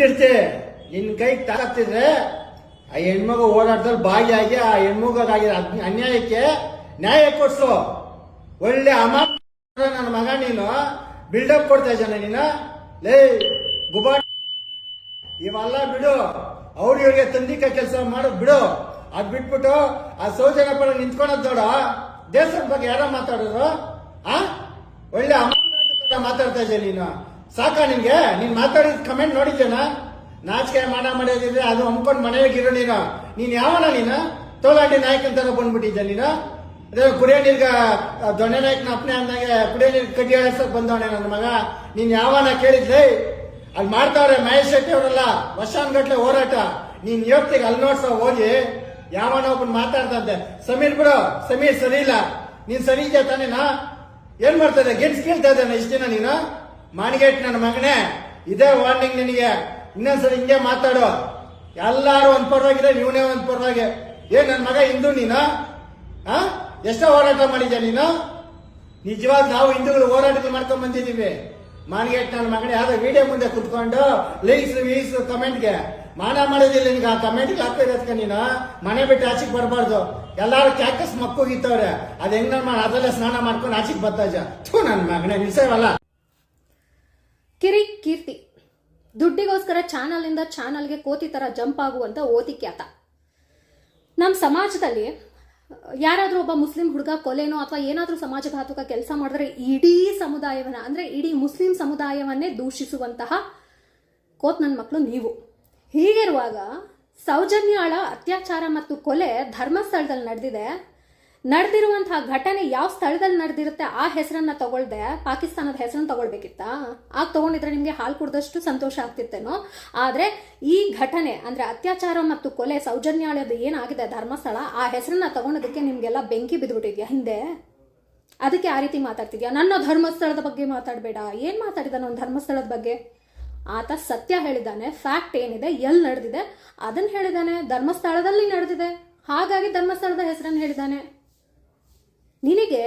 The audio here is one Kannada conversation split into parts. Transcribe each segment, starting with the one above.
ಕೀರ್ತಿ ನಿನ್ ಕೈ ತಾಕತ್ತಿದ್ರೆ ಆ ಹೆಣ್ಮಗು ಓಡಾಟದಲ್ಲಿ ಭಾಗಿಯಾಗಿ ಆ ಹೆಣ್ಮಗಾಗಿರೋ ಅನ್ಯ- ಅನ್ಯಾಯಕ್ಕೆ ನ್ಯಾಯ ಕೊಡ್ಸು. ಒಳ್ಳೆ ಅಮಾನ ನನ್ನ ಮಗ ನೀನು. ಬಿಲ್ಡಪ್ ಕೊಡ್ತಾ ಇದ್ದಾನೆ ನೀನು. ಲೇ ಗುಬಾ ಇವೆಲ್ಲ ಬಿಡು. ಅವ್ರು ಇವ್ರಿಗೆ ತಂದಿಕ ಕೆಲಸ ಮಾಡು, ಬಿಡು. ಅದ್ ಬಿಟ್ಬಿಟ್ಟು ಆ ಸೌಜನ ಪರ ನಿಂತ್ಕೊಳದ್ ನೋಡ. ದೇಶದ ಬಗ್ಗೆ ಯಾರ ಮಾತಾಡೋದು? ಆ? ಒಳ್ಳೆ ಅಮಾನ ಮಾತಾಡ್ತಾ ಇದ್ದೆ ನೀನು? ಸಾಕ ನಿನ್ಗೆ ನೀನ್ ಮಾತಾಡಿದ ಕಮೆಂಟ್ ನೋಡಿದ್ದೇನ? ನಾಚಿಕೆ ಮಾಡ ಮಾಡೋದಿದ್ರೆ ಅದು ಹಮ್ಕೊಂಡ್ ಮನೆಯಾಗಿರೋ ನೀನು. ನೀನ್ ಯಾವನ ನೀನು? ತೋಲಾಟಿ ನಾಯಕ ಅಂತ ಬಂದ್ಬಿಟ್ಟಿದ್ದೆ ನೀನು? ಅದೇ ಕುಡಿಯೋ ನೀರ್ಗ ದೊಣ್ಣೆ ನಾಯಕನ ಅಪ್ಪನೆ ಅಂದಾಗೆ ಕುಡಿಯೋ ನೀರ್ ಕಡ್ಡಿ ಎಳ್ಸಕ್ ಬಂದವಣೆ ನನ್ನ ಮಗ. ನೀನ್ ಯಾವನ ಕೇಳಿದ್ಲೇ? ಅಲ್ಲಿ ಮಾಡ್ತಾವ್ರೆ ಮಹೇಶ್ ಶೆಟ್ಟಿ ಅವರೆಲ್ಲ, ವರ್ಷಾನ್ಗಟ್ಲೆ ಹೋರಾಟ. ನೀನ್ ಯೋಗ್ತಿಗೆ ಅಲ್ಲಿ ನೋಡ್ಸ, ಹೋಗಿ. ಯಾವನ ಒಬ್ಬನ್ ಮಾತಾಡ್ತಂತೆ ಸಮೀರ್ ಬಿಡು, ಸಮೀರ್ ಸರಿ ಇಲ್ಲ. ನೀನ್ ಸರಿ ಇದೆಯಾ ತಾನೇನಾ? ಏನ್ ಇದ್ದೆ? ಗೇಮ್ಸ್ ಕೇಳ್ತಾ ಇದ್ದಾನೆ ಇಷ್ಟ ನೀನು? ಮಾನಿಗೇಟ್ ನನ್ನ ಮಗನೇ, ಇದೇ ವಾರ್ನಿಂಗ್ ನಿನಗೆ. ಇನ್ನೊಂದ್ಸರಿ ಹಿಂಗೆ ಮಾತಾಡು. ಎಲ್ಲಾರು ಒಂದ್ ಪರವಾಗಿದೆ ನೀವನೇ ಒಂದ್ ಪರವಾಗಿ. ಏ ನನ್ನ ಮಗ ಹಿಂದೂ ನೀನು? ಆ? ಎಷ್ಟೋ ಹೋರಾಟ ಮಾಡಿದ್ಯಾ ನೀನು? ನಿಜವಾಗ್ ನಾವು ಹಿಂದೂಗಳು ಹೋರಾಟಗಳು ಮಾಡ್ಕೊಂಡ್ ಬಂದಿದ್ದೀವಿ. ಮಾನ್ಗೇಟ್ ನನ್ನ ಮಗನೇ ಯಾವ್ದೋ ವಿಡಿಯೋ ಮುಂದೆ ಕುತ್ಕೊಂಡು ಲೈಕ್ಸ್ ವೀಸ್ ಕಮೆಂಟ್ಗೆ. ಮಾನ ಮಾಡೋದಿಲ್ಲ ನಿನ್ಗೆ, ಆ ಕಮೆಂಟ್ಗೆ ಹಾಕಿರೋದ್ಕ ನೀನು. ಮನೆ ಬಿಟ್ಟು ಆಚೆಗೆ ಬರಬಾರ್ದು. ಎಲ್ಲಾರು ಕ್ಯಾಕಸ್ ಮಕ್ಕೋಗಿತ್ತವ್ರೆ ಅದ್ ಹೆಂಗ್ ನಾನು ಅದೆಲ್ಲ ಸ್ನಾನ ಮಾಡ್ಕೊಂಡು ಆಚೆಗೆ ಬರ್ತಾ ಇದ್ದ ನನ್ನ ಮಗನೇ ನಿಲ್ಸೇವಲ್ಲ ಕಿರಿ ಕೀರ್ತಿ ದುಡ್ಡಿಗೋಸ್ಕರ ಚಾನಲಿಂದ ಚಾನಲ್ಗೆ ಕೋತಿ ಥರ ಜಂಪ್ ಆಗುವಂಥ ಓತಿ ಖ್ಯಾತ. ನಮ್ಮ ಸಮಾಜದಲ್ಲಿ ಯಾರಾದರೂ ಒಬ್ಬ ಮುಸ್ಲಿಂ ಹುಡುಗ ಕೊಲೆನೋ ಅಥವಾ ಏನಾದರೂ ಸಮಾಜಘಾತುಕ ಕೆಲಸ ಮಾಡಿದ್ರೆ ಇಡೀ ಸಮುದಾಯವನ್ನ, ಅಂದರೆ ಇಡೀ ಮುಸ್ಲಿಂ ಸಮುದಾಯವನ್ನೇ ದೂಷಿಸುವಂತಹ ಕೋತ್ ನನ್ನ ಮಕ್ಕಳು ನೀವು. ಹೀಗಿರುವಾಗ ಸೌಜನ್ಯಾಳ ಅತ್ಯಾಚಾರ ಮತ್ತು ಕೊಲೆ ಧರ್ಮಸ್ಥಳದಲ್ಲಿ ನಡೆದಿದೆ. ನಡೆದಿರುವಂತಹ ಘಟನೆ ಯಾವ ಸ್ಥಳದಲ್ಲಿ ನಡೆದಿರುತ್ತೆ, ಆ ಹೆಸರನ್ನ ತಗೊಳ್ದೆ, ಪಾಕಿಸ್ತಾನದ ಹೆಸರನ್ನ ತಗೊಳ್ಬೇಕಿತ್ತಾ? ಆಗ ತಗೊಂಡಿದ್ರೆ ನಿಮಗೆ ಹಾಲು ಕುಡ್ದಷ್ಟು ಸಂತೋಷ ಆಗ್ತಿತ್ತೇನೋ? ಆದ್ರೆ ಈ ಘಟನೆ, ಅಂದ್ರೆ ಅತ್ಯಾಚಾರ ಮತ್ತು ಕೊಲೆ ಸೌಜನ್ಯಾಳದ ಏನಾಗಿದೆ, ಧರ್ಮಸ್ಥಳ, ಆ ಹೆಸರನ್ನ ತಗೊಂಡದಕ್ಕೆ ನಿಮ್ಗೆಲ್ಲ ಬೆಂಕಿ ಬಿದ್ದುಬಿಟ್ಟಿದ್ಯಾ ಹಿಂದೆ? ಅದಕ್ಕೆ ಆ ರೀತಿ ಮಾತಾಡ್ತಿದ್ಯಾ? ನನ್ನ ಧರ್ಮಸ್ಥಳದ ಬಗ್ಗೆ ಮಾತಾಡಬೇಡ. ಏನ್ ಮಾತಾಡಿದ ಒಂದು ಧರ್ಮಸ್ಥಳದ ಬಗ್ಗೆ? ಆತ ಸತ್ಯ ಹೇಳಿದ್ದಾನೆ ಫ್ಯಾಕ್ಟ್ ಏನಿದೆ, ಎಲ್ಲಿ ನಡೆದಿದೆ ಅದನ್ನ ಹೇಳಿದ್ದಾನೆ ಧರ್ಮಸ್ಥಳದಲ್ಲಿ ನಡೆದಿದೆ. ಹಾಗಾಗಿ ಧರ್ಮಸ್ಥಳದ ಹೆಸರನ್ನು ಹೇಳಿದ್ದಾನೆ ನಿನಗೆ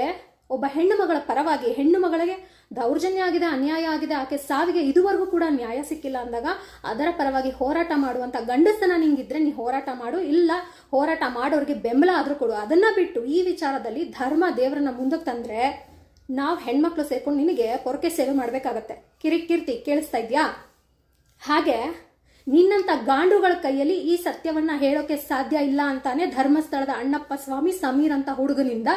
ಒಬ್ಬ ಹೆಣ್ಣು ಮಗಳ ಪರವಾಗಿ, ಹೆಣ್ಣು ಮಗಳಿಗೆ ದೌರ್ಜನ್ಯ ಆಗಿದೆ, ಅನ್ಯಾಯ ಆಗಿದೆ, ಆಕೆ ಸಾವಿಗೆ ಇದುವರೆಗೂ ಕೂಡ ನ್ಯಾಯ ಸಿಕ್ಕಿಲ್ಲ ಅಂದಾಗ ಅದರ ಪರವಾಗಿ ಹೋರಾಟ ಮಾಡುವಂತ ಗಂಡಸನ ನಿಂಗಿದ್ರೆ ನೀ ಹೋರಾಟ ಮಾಡು. ಇಲ್ಲ, ಹೋರಾಟ ಮಾಡೋರಿಗೆ ಬೆಂಬಲ ಆದರೂ ಕೊಡು. ಅದನ್ನ ಬಿಟ್ಟು ಈ ವಿಚಾರದಲ್ಲಿ ಧರ್ಮ ದೇವರನ್ನ ಮುಂದಕ್ಕೆ ತಂದ್ರೆ ನಾವು ಹೆಣ್ಮಕ್ಳು ಸೇರ್ಕೊಂಡು ನಿನಗೆ ಪೊರಕೆ ಸೇವೆ ಮಾಡಬೇಕಾಗತ್ತೆ. ಕಿರಿ, ಕೀರ್ತಿ ಕೇಳಿಸ್ತಾ ಇದೆಯಾ? ಹಾಗೆ ನಿನ್ನಂತ ಗಾಂಡುಗಳ ಕೈಯಲ್ಲಿ ಈ ಸತ್ಯವನ್ನ ಹೇಳೋಕೆ ಸಾಧ್ಯ ಇಲ್ಲ ಅಂತಾನೆ ಧರ್ಮಸ್ಥಳದ ಅಣ್ಣಪ್ಪ ಸ್ವಾಮಿ ಸಮೀರ್ ಅಂತ ಹುಡುಗನಿಂದ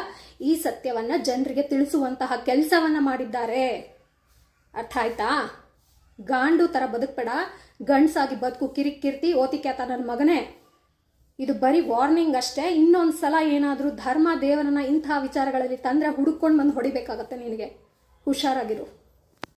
ಈ ಸತ್ಯವನ್ನ ಜನರಿಗೆ ತಿಳಿಸುವಂತಹ ಕೆಲಸವನ್ನ ಮಾಡಿದ್ದಾರೆ. ಅರ್ಥ ಆಯ್ತಾ? ಗಾಂಡು ತರ ಬದುಕ್ಬೇಡ. ಗಂಡ್ಸಾಗಿ ಬದುಕು ಕಿರಿಕ್ ಕಿರ್ತಿ ಓತಿಕ್ಯಾತ ನನ್ನ ಮಗನೇ. ಇದು ಬರೀ ವಾರ್ನಿಂಗ್ ಅಷ್ಟೇ. ಇನ್ನೊಂದು ಸಲ ಏನಾದರೂ ಧರ್ಮ ದೇವರನ್ನ ಇಂತಹ ವಿಚಾರಗಳಲ್ಲಿ ತಂದ್ರೆ ಹುಡುಕೊಂಡು ಬಂದು ಹೊಡಿಬೇಕಾಗತ್ತೆ ನಿನಗೆ. ಹುಷಾರಾಗಿರು.